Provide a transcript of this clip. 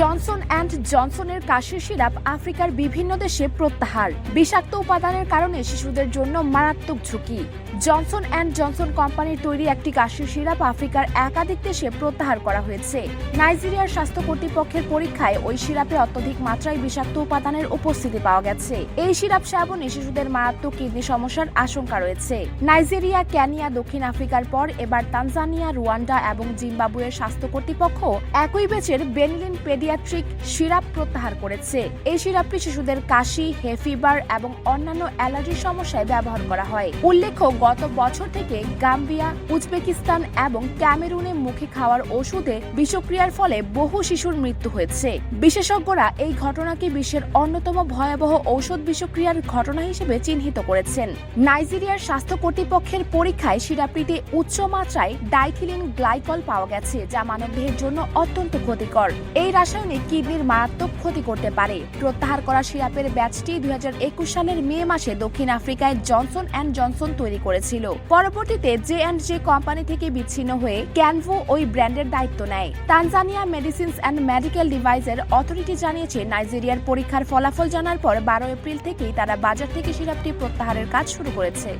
Johnson and জনসনের কাশির syrup আফ্রিকার বিভিন্ন দেশে প্রত্যাহার। বিষাক্ত উপাদানের কারণে শিশুদের জন্য মারাত্মক ঝুঁকি। জনসন অ্যান্ড জনসন কোম্পানির তৈরি একটি কাশির সিরাপ আফ্রিকার একাধিক দেশে প্রত্যাহার করা হয়েছে। নাইজেরিয়ার স্বাস্থ্য কর্তৃপক্ষের পরীক্ষায় ওই সিরাপে অত্যধিক মাত্রায় বিষাক্ত উপাদানের উপস্থিতি পাওয়া গেছে। এই সিরাপ সেবনে শিশুদের মারাত্মক কিডনি সমস্যার আশঙ্কা রয়েছে। নাইজেরিয়া, কেনিয়া, দক্ষিণ আফ্রিকার পর এবার তানজানিয়া, রুয়ান্ডা এবং জিম্বাবুয়ের স্বাস্থ্য কর্তৃপক্ষ একই বেচের বেনলিন বেনিলিন পেডিয়াট্রিক সিরাপ প্রত্যাহার করেছে। এই সিরাপটি শিশুদের কাশি, হে ফিভার এবং অন্যান্য অ্যালার্জির সমস্যায় ব্যবহার করা হয়। উল্লেখ্য, গত বছর থেকে গাম্বিয়া, উজবেকিস্তান এবং ক্যামেরুনে মুখে খাওয়ার ওষুধে বিষক্রিয়ার ফলে বহু শিশুর মৃত্যু হয়েছে। বিশেষজ্ঞরা এই ঘটনাকে বিশ্বের অন্যতম ভয়াবহ ঔষধ বিষক্রিয়ার ঘটনা হিসেবে চিহ্নিত করেছেন। নাইজেরিয়ার স্বাস্থ্য কর্তৃপক্ষের পরীক্ষায় সিরাপটিতে উচ্চ মাত্রায় ডাইথিলিন গ্লাইকল পাওয়া গেছে, যা মানবদেহের জন্য অত্যন্ত ক্ষতিকর। এই রাসায়নিক কিডনির মারাত্মক ক্ষতি করতে পারে। প্রত্যাহার করা সিরাপের ব্যাচটি দুই হাজার একুশ সালের মে মাসে দক্ষিণ আফ্রিকায় জনসন অ্যান্ড জনসন তৈরি করেছিল। পরবর্তীতে জে অ্যান্ড জে কোম্পানি থেকে বিচ্ছিন্ন হয়ে ক্যানভো ওই ব্র্যান্ডের দায়িত্ব নেয়। তানজানিয়া মেডিসিনস অ্যান্ড মেডিকেল ডিভাইসের অথরিটি জানিয়েছে, নাইজেরিয়ার পরীক্ষার ফলাফল জানার পর বারো এপ্রিল থেকেই তারা বাজার থেকে সিরাপটি প্রত্যাহারের কাজ শুরু করেছে।